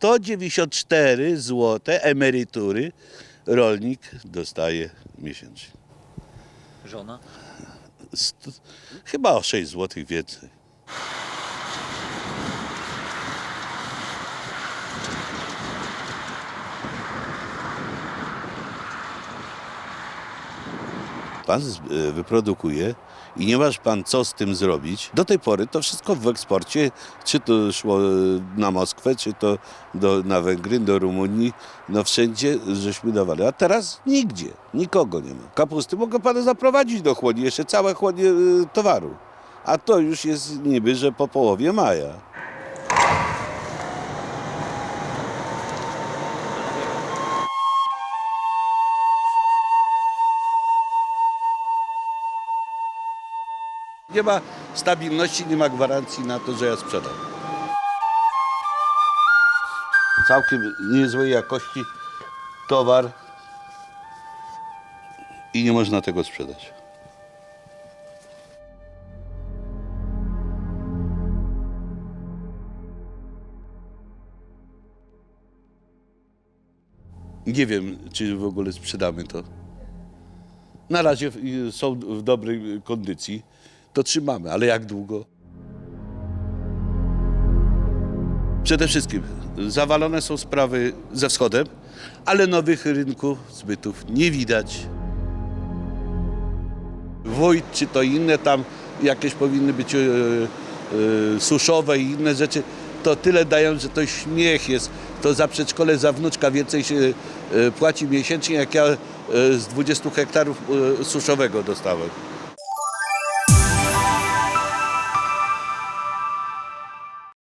194 zł emerytury rolnik dostaje miesięcznie. Żona? Sto, chyba o 6 zł więcej. Pan e, wyprodukuje i nie masz pan co z tym zrobić. Do tej pory to wszystko w eksporcie, czy to szło e, na Moskwę, czy to do, na Węgry, do Rumunii, no wszędzie żeśmy dawali. A teraz nigdzie, nikogo nie ma. Kapusty mogę panu zaprowadzić do chłodni, jeszcze całe chłodnie e, towaru. A to już jest niby, że po połowie maja. Nie ma stabilności, nie ma gwarancji na to, że ja sprzedam. Całkiem niezłej jakości towar i nie można tego sprzedać. Nie wiem, czy w ogóle sprzedamy to. Na razie są w dobrej kondycji, to trzymamy, ale jak długo? Przede wszystkim zawalone są sprawy ze wschodem, ale nowych rynków zbytów nie widać. Wójt czy to inne tam jakieś powinny być e, e, suszowe i inne rzeczy, to tyle dają, że to śmiech jest. To za przedszkole, za wnuczka więcej się e, płaci miesięcznie, jak ja e, z 20 hektarów e, suszowego dostałem.